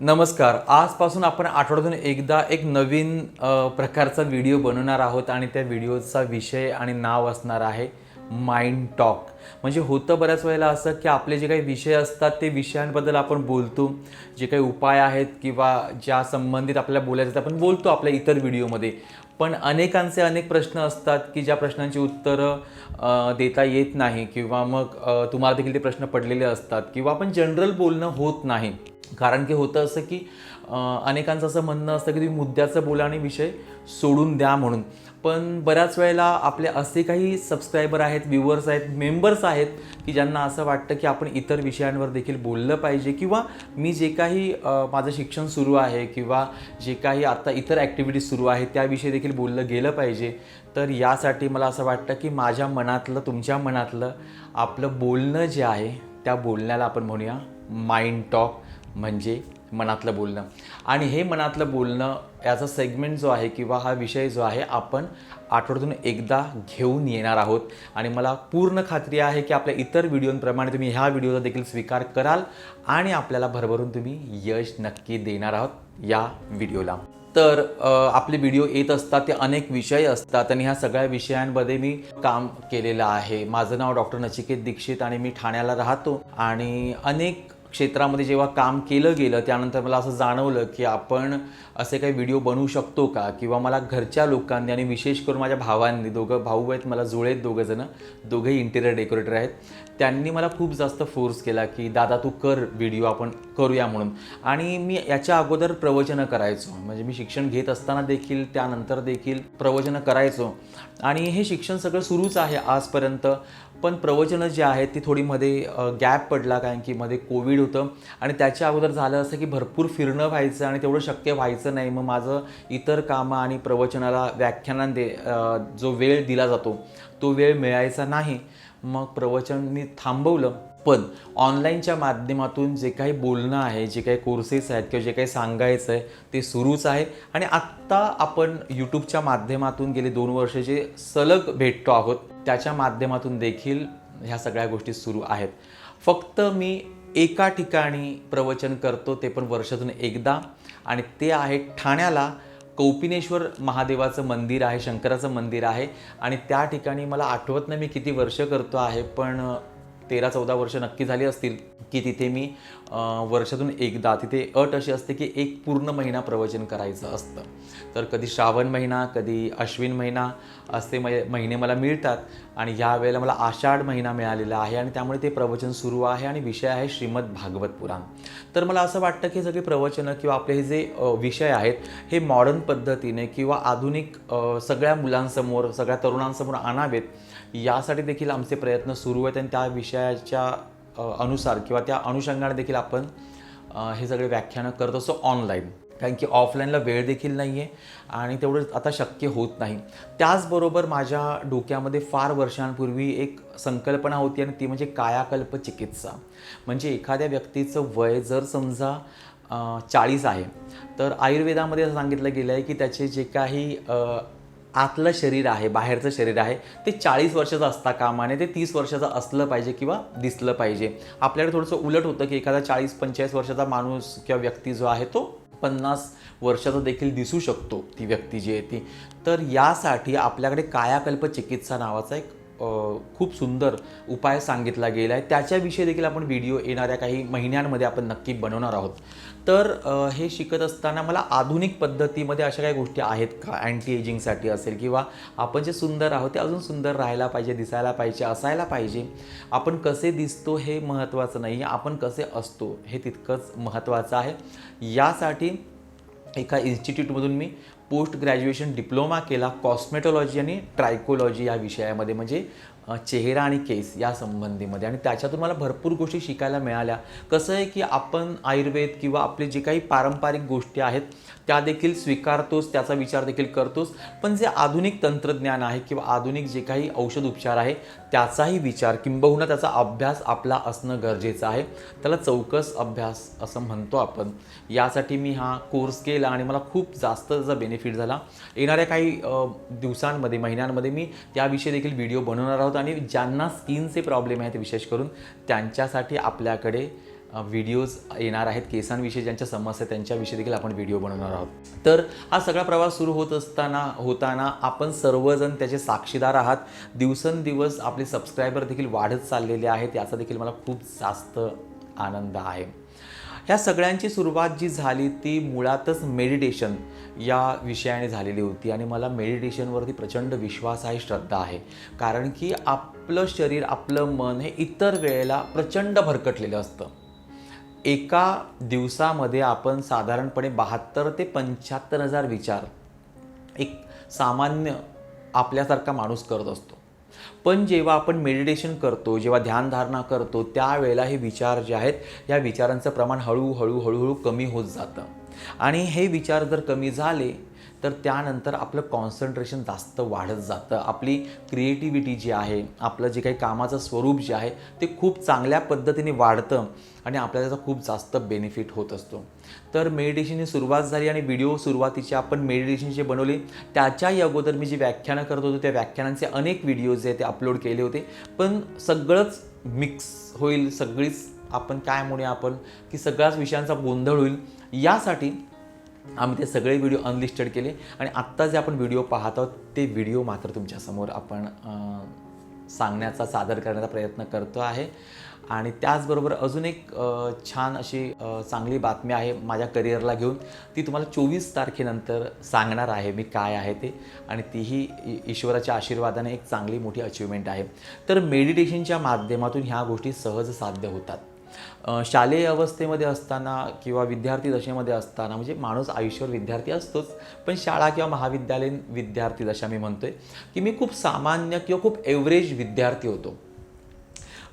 नमस्कार. आजपासून आपण आठवड्यातून एकदा एक नवीन प्रकारचा व्हिडिओ बनवणार आहोत आणि त्या व्हिडिओचा विषय आणि नाव असणार आहे माइंड टॉक म्हणजे होतं बऱ्याच वेळेला असं की आपले जे काही विषय असतात ते विषयांबद्दल आपण बोलतो. जे काही उपाय आहेत किंवा ज्या संबंधित आपल्याला बोलायचं आपण बोलतो आपल्या इतर व्हिडिओमध्ये. पण अनेकांचे अनेक प्रश्न असतात की ज्या प्रश्नांची उत्तरं देता येत नाही किंवा मग तुम्हाला देखील ते प्रश्न पडलेले असतात किंवा आपण जनरल बोलणं होत नाही. कारण की होतं असं की अनेकांचं असं म्हणणं असतं की तुम्ही मुद्द्याचं बोला आणि विषय सोडून द्या म्हणून. पण बऱ्याच वेळेला आपले असे काही सबस्क्रायबर आहेत व्ह्युअर्स आहेत मेंबर्स आहेत की ज्यांना असं वाटतं की आपण इतर विषयांवर देखील बोललं पाहिजे किंवा मी जे काही माझं शिक्षण सुरू आहे किंवा जे काही आता इतर ॲक्टिव्हिटीज सुरू आहेत त्याविषयी देखील बोललं गेलं पाहिजे तर यासाठी मला असं वाटतं की माझ्या मनातलं तुमच्या मनातलं आपलं बोलणं जे आहे त्या बोलण्याला आपण म्हणूया माइंड टॉक म्हणजे मनातलं बोलणं. आणि हे मनातलं बोलणं याचा सेगमेंट जो आहे किंवा हा विषय जो आहे आपण आठवड्यातून एकदा घेऊन येणार आहोत. आणि मला पूर्ण खात्री आहे की आपल्या इतर व्हिडिओंप्रमाणे तुम्ही ह्या व्हिडिओचा देखील स्वीकार कराल आणि आपल्याला भरभरून तुम्ही यश नक्की देणार आहोत या व्हिडिओला. तर आपले व्हिडिओ येत असतात ते अनेक विषय असतात आणि ह्या सगळ्या विषयांमध्ये मी काम केलेलं आहे. माझं नाव डॉक्टर नचिकेत दीक्षित आणि मी ठाण्याला राहतो. आणि अनेक क्षेत्रामध्ये जेव्हा काम केलं गेलं त्यानंतर मला असं जाणवलं की आपण असे काही व्हिडिओ बनवू शकतो का? किंवा मला घरच्या लोकांनी आणि विशेष करून माझ्या भावांनी दोघं भाऊ आहेत मला जुळे आहेत दोघं जणं दोघंही इंटिरियर डेकोरेटर आहेत त्यांनी मला खूप जास्त फोर्स केला की दादा तू कर व्हिडिओ आपण करूया म्हणून. आणि मी याच्या अगोदर प्रवचनं करायचो. म्हणजे मी शिक्षण घेत असताना देखील त्यानंतर देखील प्रवचनं करायचो. आणि हे शिक्षण सगळं सुरूच आहे आजपर्यंत. पण प्रवचनं जी आहेत ती थोडी मध्ये गॅप पडला कारण की मध्ये कोविड होतं. आणि त्याच्या अगोदर झालं असं की भरपूर फिरणं व्हायचं आणि तेवढं शक्य व्हायचं नाही. मग माझं इतर कामं आणि प्रवचनाला व्याख्यानां दे जो वेळ दिला जातो तो वेळ मिळायचा नाही. मग प्रवचन मी थांबवलं. पण ऑनलाईनच्या माध्यमातून जे काही बोलणं आहे जे काही कोर्सेस आहेत किंवा जे काही सांगायचं आहे ते सुरूच आहे. आणि आत्ता आपण यूट्यूबच्या माध्यमातून गेले दोन वर्ष जे सलग भेटतो आहोत त्याच्या माध्यमातून देखील ह्या सगळ्या गोष्टी सुरू आहेत. फक्त मी एका ठिकाणी प्रवचन करतो ते पण वर्षातून एकदा. आणि ते आहे ठाण्याला कौपिनेश्वर महादेवाचं मंदिर आहे शंकराचं मंदिर आहे. आणि त्या ठिकाणी मला आठवत नाही मी किती वर्ष करतो आहे पण तेरा चौदा वर्ष नक्की झाली असतील की तिथे मी वर्षातून एकदा तिथे अट अशी असते की एक पूर्ण महिना प्रवचन करायचं असतं. तर कधी श्रावण महिना कधी अश्विन महिना असे मै महिने मला मिळतात आणि ह्या वेळेला मला आषाढ महिना मिळालेला आहे आणि त्यामुळे ते प्रवचन सुरू आहे आणि विषय आहे श्रीमद भागवत पुराण. तर मला असं वाटतं की सगळे प्रवचनं किंवा आपले हे जे विषय आहेत हे मॉडर्न पद्धतीने किंवा आधुनिक सगळ्या मुलांसमोर सगळ्या तरुणांसमोर आणावेत यासाठी देखील आमचे प्रयत्न सुरू आहेत आणि त्या विषयाच्या अनुसार किंवा त्या अनुषंगाने देखील आपण हे सगळे व्याख्यानं करत असतो ऑनलाईन. कारण की ऑफलाईनला वेळ देखील नाही आहे आणि तेवढं आता शक्य होत नाही. त्याचबरोबर माझ्या डोक्यामध्ये फार वर्षांपूर्वी एक संकल्पना होती आणि ती म्हणजे कायाकल्प चिकित्सा. म्हणजे एखाद्या व्यक्तीचं वय जर समजा चाळीस आहे तर आयुर्वेदामध्ये असं सांगितलं गेलं आहे की त्याचे जे काही आतलं शरीर आहे बाहेरचं शरीर आहे ते चाळीस वर्षाचं असता कामाने ते तीस वर्षाचं असलं पाहिजे किंवा दिसलं पाहिजे. आपल्याकडे थोडंसं उलट होतं की एखादा चाळीस पंचेचाळीस वर्षाचा माणूस किंवा व्यक्ती जो आहे तो पन्नास वर्षाचा देखील दिसू शकतो ती व्यक्ती जी आहे ती. तर यासाठी आपल्याकडे कायाकल्प चिकित्सा नावाचा एक खूप सुंदर उपाय सांगितला गेला आहे त्याच्याविषयी देखील आपण व्हिडिओ येणाऱ्या काही महिन्यांमध्ये आपण नक्की बनवणार आहोत. तर हे शिकत असताना मला आधुनिक पद्धतीमध्ये अशा काही गोष्टी आहेत का? अँटी एजिंगसाठी असेल किंवा आपण जे सुंदर आहोत ते अजून सुंदर राहायला पाहिजे दिसायला पाहिजे असायला पाहिजे. आपण कसे दिसतो हे महत्त्वाचं नाही. आपण कसे असतो हे तितकंच महत्त्वाचं आहे. यासाठी एका इन्स्टिट्यूटमधून मी पोस्ट ग्रॅज्युएशन डिप्लोमा केला कॉस्मेटॉलॉजी आणि ट्रायकोलॉजी या विषयामध्ये. म्हणजे चेहरा आणि केस या संबंधीमध्ये. आणि त्याच्यातून मला भरपूर गोष्टी शिकायला मिळाल्या. कसं आहे की आपण आयुर्वेद किंवा आपले जे काही पारंपरिक गोष्टी आहेत त्या देखील स्वीकारतोच त्याचा विचार देखील करतोच पण जे आधुनिक तंत्रज्ञान आहे किंवा आधुनिक जे काही औषध उपचार आहे त्याचाही विचार किंबहुना त्याचा अभ्यास आपला असणं गरजेचं आहे. त्याला चौकस अभ्यास असं म्हणतो आपण. यासाठी मी हा कोर्स केला आणि मला खूप जास्त त्याचा बेनिफिट झाला. येणाऱ्या काही दिवसांमध्ये महिन्यांमध्ये मी त्याविषयी देखील व्हिडिओ बनवणार आहोत. आणि ज्यांना स्किनचे प्रॉब्लेम आहेत विशेष करून त्यांच्यासाठी आपल्याकडे व्हिडिओज येणार आहेत केसांविषयी ज्यांच्या समस्या त्यांच्याविषयी देखील आपण व्हिडिओ बनवणार आहोत. तर हा सगळा प्रवास सुरू होत असताना होताना आपण सर्वजण त्याचे साक्षीदार आहात. दिवसेंदिवस आपले सबस्क्रायबर देखील वाढत चाललेले आहेत याचा देखील मला खूप जास्त आनंद आहे. ह्या सगळ्यांची सुरुवात जी झाली ती मुळातच मेडिटेशन या विषयाने झालेली होती आणि मला मेडिटेशनवरती प्रचंड विश्वास आहे श्रद्धा आहे. कारण की आपलं शरीर आपलं मन हे इतर वेळेला प्रचंड भरकटलेलं असतं. एका दिवसामध्ये आपण साधारणपणे बहात्तर ते पंच्याहत्तर हजार विचार एक सामान्य आपल्यासारखा माणूस करत असतो. पण जेव्हा आपण मेडिटेशन करतो जेव्हा ध्यानधारणा करतो त्यावेळेला हे विचार जे आहेत या विचारांचं प्रमाण हळूहळू हळूहळू कमी होत जातं. आणि हे विचार जर कमी झाले तर त्यानंतर आपलं कॉन्सन्ट्रेशन जास्त वाढत जातं. आपली क्रिएटिव्हिटी जी आहे आपलं जे काही कामाचं स्वरूप जे आहे ते खूप चांगल्या पद्धतीने वाढतं आणि आपल्याला त्याचा खूप जास्त बेनिफिट होत असतो. तर मेडिटेशनची सुरुवात झाली आणि व्हिडिओ सुरुवातीचे आपण मेडिटेशन जे बनवले त्याच्याही अगोदर मी जी व्याख्यानं करत होतो त्या व्याख्यानांचे अनेक व्हिडिओज जे ते अपलोड केले होते. पण सगळंच मिक्स होईल सगळीच आपण काय म्हणूया आपण की सगळ्याच विषयांचा गोंधळ होईल यासाठी आम्ही ते सगळे व्हिडिओ अनलिस्टेड केले. आणि आत्ता जे आपण व्हिडिओ पाहत आहोत ते व्हिडिओ मात्र तुमच्यासमोर आपण सांगण्याचा सादर करण्याचा प्रयत्न करतो आहे. आणि त्याचबरोबर अजून एक छान अशी चांगली बातमी आहे माझ्या करिअरला घेऊन. ती तुम्हाला चोवीस तारखेनंतर सांगणार आहे मी काय आहे ते. आणि तीही ईश्वराच्या आशीर्वादाने एक चांगली मोठी अचिव्हमेंट आहे. तर मेडिटेशनच्या माध्यमातून ह्या गोष्टी सहज साध्य होतात. शालेय अवस्थेमध्ये असताना किंवा विद्यार्थी दशेमध्ये असताना म्हणजे माणूस आयुष्यावर विद्यार्थी असतोच पण शाळा किंवा महाविद्यालयीन विद्यार्थी दशा मी म्हणतोय की मी खूप सामान्य किंवा खूप एव्हरेज विद्यार्थी होतो.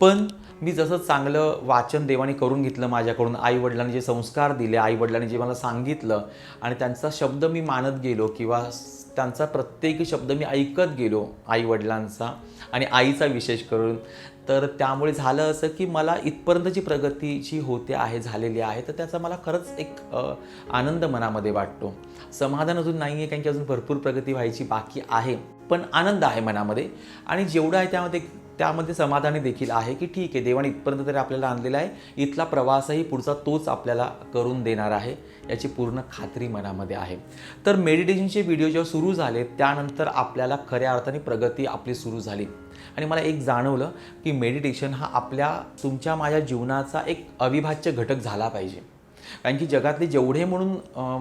पण मी जसं चांगलं वाचन देवाने करून घेतलं माझ्याकडून आईवडिलांनी जे संस्कार दिले आईवडिलांनी जे मला सांगितलं आणि त्यांचा शब्द मी मानत गेलो किंवा त्यांचा प्रत्येक शब्द मी ऐकत गेलो आईवडिलांचा आणि आईचा विशेष करून. तर त्यामुळे झालं असं की मला इथपर्यंतची प्रगती जी होते आहे झालेली आहे तर त्याचा मला खरंच एक आनंद मनामध्ये वाटतो. समाधान अजून नाही आहे कारण की अजून भरपूर प्रगती व्हायची बाकी आहे पण आनंद आहे मनामध्ये. आणि जेवढं आहे त्यामध्ये त्यामध्ये समाधानी देखील आहे की ठीक आहे देवाने इथपर्यंत तरी आपल्याला आणलेला आहे. इथला प्रवासही पुढचा तोच आपल्याला करून देणार आहे याची पूर्ण खात्री मनामध्ये आहे. तर मेडिटेशनचे व्हिडिओ जेव्हा सुरू झाले त्यानंतर आपल्याला खऱ्या अर्थाने प्रगती आपली सुरू झाली. आणि मला एक जाणवलं की मेडिटेशन हा आपल्या तुमच्या माझ्या जीवनाचा एक अविभाज्य घटक झाला पाहिजे. कारण की जगातले जेवढे म्हणून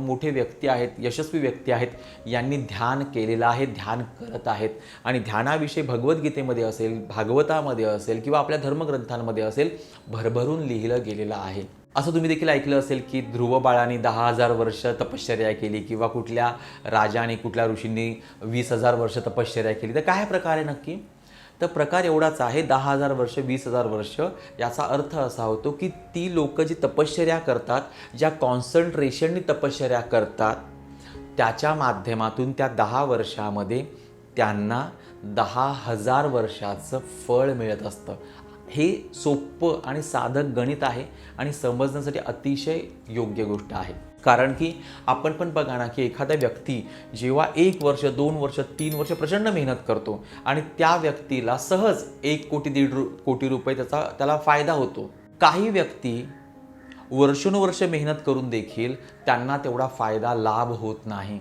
मोठे व्यक्ती आहेत यशस्वी व्यक्ती आहेत यांनी ध्यान केलेलं आहे ध्यान करत आहेत. आणि ध्यानाविषयी भगवद्गीतेमध्ये असेल भागवतामध्ये असेल किंवा आपल्या धर्मग्रंथांमध्ये असेल भरभरून लिहिलं गेलेलं आहे. असं तुम्ही देखील ऐकलं असेल की ध्रुव बाळाने दहा हजार वर्ष तपश्चर्या केली किंवा कुठल्या राजाने कुठल्या ऋषींनी वीस हजार वर्ष तपश्चर्या केली. तर काय प्रकारे नक्की? तर प्रकार एवढाच आहे दहा हजार वर्ष वीस हजार वर्ष. याचा अर्थ असा होतो की ती लोकं जी तपश्चर्या करतात ज्या कॉन्सन्ट्रेशननी तपश्चर्या करतात त्याच्या माध्यमातून त्या दहा वर्षामध्ये त्यांना दहा हजार वर्षाचं फळ मिळत असतं. हे सोपं आणि साधक गणित आहे आणि समजण्यासाठी अतिशय योग्य गोष्ट आहे. कारण की आपण पण बघा ना की एखादा व्यक्ती जेव्हा एक वर्ष दोन वर्ष तीन वर्ष प्रचंड मेहनत करतो आणि त्या व्यक्तीला सहज एक कोटी दीड रु कोटी रुपये त्याचा त्याला फायदा होतो. काही व्यक्ती वर्षानुवर्ष मेहनत करून देखील त्यांना तेवढा फायदा लाभ होत नाही.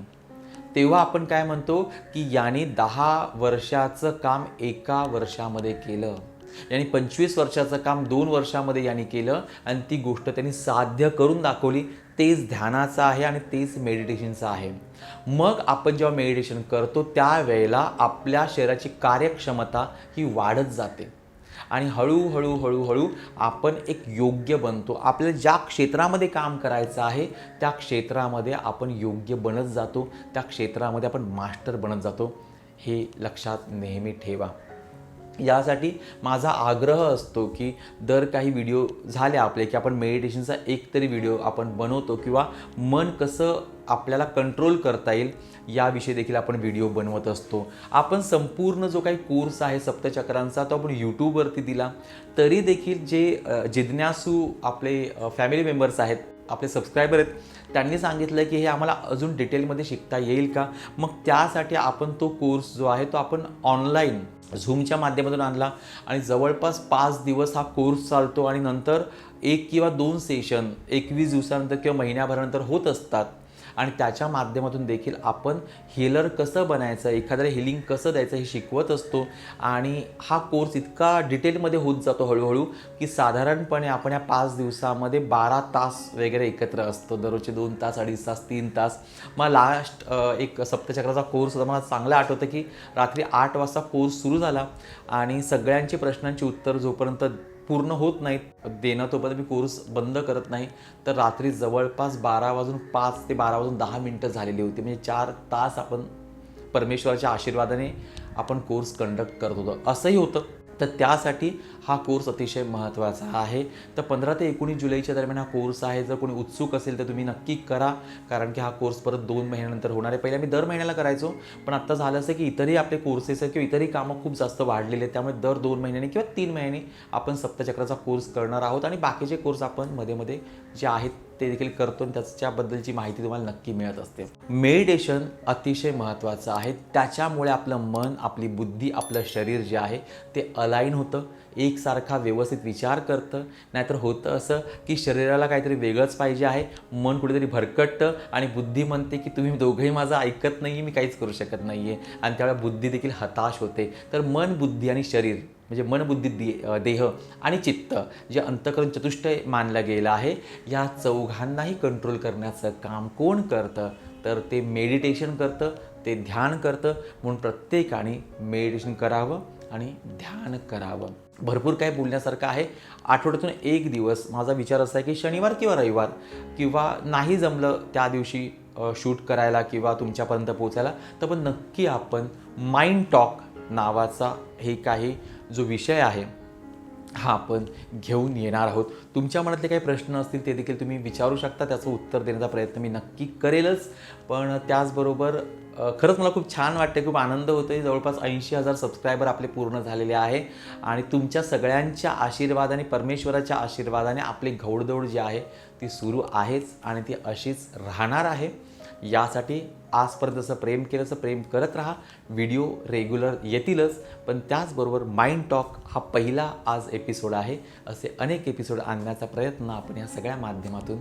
तेव्हा आपण काय म्हणतो की याने दहा वर्षाचं काम एका वर्षामध्ये केलं. यांनी पंचवीस वर्षाचं काम दोन वर्षामध्ये यांनी केलं आणि ती गोष्ट त्यांनी साध्य करून दाखवली. तेच ध्यानाचं आहे आणि तेच मेडिटेशनचं आहे. मग आपण जेव्हा मेडिटेशन करतो त्यावेळेला आपल्या शरीराची कार्यक्षमता ही वाढत जाते. आणि हळूहळू हळूहळू आपण एक योग्य बनतो. आपल्याला ज्या क्षेत्रामध्ये काम करायचं आहे त्या क्षेत्रामध्ये आपण योग्य बनत जातो. त्या क्षेत्रामध्ये आपण मास्टर बनत जातो. हे लक्षात नेहमी ठेवा. यासाठी माझा आग्रह असतो की दर काही व्हिडिओ झाले आपले की आपण मेडिटेशनचा एक तरी व्हिडिओ आपण बनवतो किंवा मन कसं आपल्याला कंट्रोल करता येईल याविषयी देखील आपण व्हिडिओ बनवत असतो. आपण संपूर्ण जो काही कोर्स आहे सप्तचक्रांचा तो आपण यूट्यूबवरती दिला. तरी देखील जे जिज्ञासू आपले फॅमिली मेंबर्स आहेत आपले सबस्क्रायबर आहेत त्यांनी सांगितलं की हे आम्हाला अजून डिटेलमध्ये शिकता येईल का? मग त्यासाठी आपण तो कोर्स जो आहे तो आपण ऑनलाईन झूमच्या माध्यमातून आणला. आणि जवळपास पाच दिवस हा कोर्स चालतो आणि नंतर एक किंवा दोन सेशन एकवीस दिवसानंतर किंवा महिन्याभरानंतर होत असतात. आणि त्याच्या माध्यमातून देखील आपण हिलर कसं बनायचं एखाद्याला हिलिंग कसं द्यायचं हे शिकवत असतो. आणि हा कोर्स इतका डिटेलमध्ये होत जातो हळूहळू की साधारणपणे आपण या पाच दिवसामध्ये बारा तास वगैरे एकत्र असतो. दररोजचे दोन तास अडीच तास तीन तास. मग लास्ट एक सप्तचक्राचा कोर्स होता. मला चांगलं आठवतं की रात्री आठ वाजता कोर्स सुरू झाला आणि सगळ्यांची प्रश्नांची उत्तर जोपर्यंत पूर्ण होत नाहीत. देणं तोपर्यंत मी कोर्स बंद करत नाही. तर रात्री जवळपास बारा वाजून पाच ते बारा वाजून दहा मिनटं झालेली होती. म्हणजे चार तास आपण परमेश्वराच्या आशीर्वादाने आपण कोर्स कंडक्ट करत होतो. असंही होतं. तर त्यासाठी हा कोर्स अतिशय महत्त्वाचा आहे. तर पंधरा ते एकोणीस जुलैच्या दरम्यान हा कोर्स आहे. जर कोणी उत्सुक असेल तर तुम्ही नक्की करा. कारण की हा कोर्स परत दोन महिन्यानंतर होणार आहे. पहिले मी दर महिन्याला करायचो पण आत्ता झालं असं की इतरही आपले कोर्सेस आहेत किंवा इतरही कामं खूप जास्त वाढलेले आहेत. त्यामुळे दर दोन महिन्याने किंवा तीन महिन्याने आपण सप्तचक्राचा कोर्स करणार आहोत. आणि बाकीचे कोर्स आपण मध्ये मध्ये जे आहेत ते देखील करतो आणि त्याच्याबद्दलची माहिती तुम्हाला नक्की मिळत असते. मेडिटेशन अतिशय महत्त्वाचं आहे. त्याच्यामुळे आपलं मन आपली बुद्धी आपलं शरीर जे आहे ते अलाईन होतं. एकसारखा व्यवस्थित विचार करतं. नाहीतर होतं असं की शरीराला काहीतरी वेगळंच पाहिजे आहे. मन कुठेतरी भरकटतं आणि बुद्धी म्हणते की तुम्ही दोघंही माझं ऐकत नाही मी काहीच करू शकत नाही आहे आणि त्यावेळेला बुद्धी देखील हताश होते. तर मन बुद्धी आणि शरीर म्हणजे मन बुद्धी दे देह आणि चित्त जे अंतकरण चतुष्टय मानलं गेलं आहे या चौघांनाही कंट्रोल करण्याचं काम कोण करतं? तर ते मेडिटेशन करतं ते ध्यान करतं म्हणून प्रत्येकाने मेडिटेशन करावं आणि ध्यान करावं. भरपूर काय बोलण्यासारखं आहे. आठवड्यातून एक दिवस माझा विचार असा आहे की शनिवार किंवा रविवार किंवा नाही जमलं त्या दिवशी शूट करायला किंवा तुमच्यापर्यंत पोचायला तर पण नक्की आपण माइंड टॉक नावाचा हे काही जो विषय आहे हा आपण घेऊन येणार आहोत. तुमच्या मनातले काही प्रश्न असतील ते देखील तुम्ही विचारू शकता. त्याचं उत्तर देण्याचा प्रयत्न मी नक्की करेलच. पण त्याचबरोबर खरंच मला खूप छान वाटते खूप आनंद होतो आहे जवळपास ऐंशी हजार सबस्क्रायबर आपले पूर्ण झालेले आहे. आणि तुमच्या सगळ्यांच्या आशीर्वादाने परमेश्वराच्या आशीर्वादाने आपली घौडदौड जी आहे ती सुरू आहेच आणि ती अशीच राहणार आहे. यासाठी आजपर्यंत जसं प्रेम केलं तसं प्रेम करत राहा. व्हिडिओ रेग्युलर येतीलच पण त्याचबरोबर माइंड टॉक हा पहिला आज एपिसोड आहे. असे अनेक एपिसोड आणण्याचा प्रयत्न आपण या सगळ्या माध्यमातून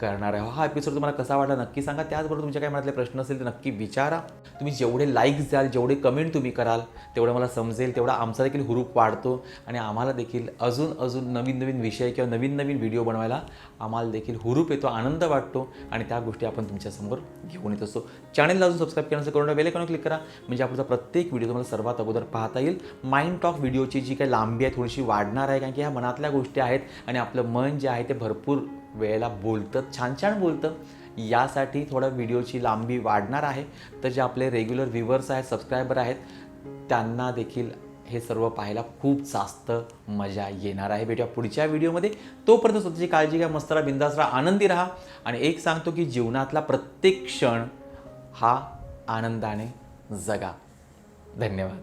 करणार आहे. हा एपिसोड तुम्हाला कसा वाटला नक्की सांगा. त्याचबरोबर तुमच्या काय मनातले प्रश्न असेल तर नक्की विचारा. तुम्ही जेवढे लाईक्स द्याल जेवढे कमेंट तुम्ही कराल तेवढं मला समजेल तेवढा आमचा देखील हुरूप वाढतो आणि आम्हाला देखील अजून अजून नवीन नवीन विषय किंवा नवीन नवीन व्हिडिओ बनवायला आम्हाला देखील हुरूप येतो आनंद वाटतो आणि त्या गोष्टी आपण तुमच्यासमोर घेऊन येत असतो. चॅनलला अजून सबस्क्राईब करण्याचं करून बेल क्लिक करा. म्हणजे आपला प्रत्येक व्हिडिओ तुम्हाला सर्वात अगोदर पाहता येईल. माइंड टॉक व्हिडिओची जी काही लांबी आहे थोडीशी वाढणार आहे कारण की ह्या मनातल्या गोष्टी आहेत आणि आपलं मन जे आहे ते भरपूर वेळेला बोलतं छान छान बोलतं. यासाठी थोडं व्हिडिओची लांबी वाढणार आहे. तर जे आपले रेग्युलर व्ह्युअर्स आहेत सबस्क्रायबर आहेत त्यांना देखील हे सर्व पाहायला खूप जास्त मजा येणार आहे. भेटूया पुढच्या व्हिडिओमध्ये. तोपर्यंत स्वतःची काळजी घ्या मस्त राहा बिंदास राहा आनंदी राहा. आणि एक सांगतो की जीवनातला प्रत्येक क्षण हा आनंदाने जगा. धन्यवाद.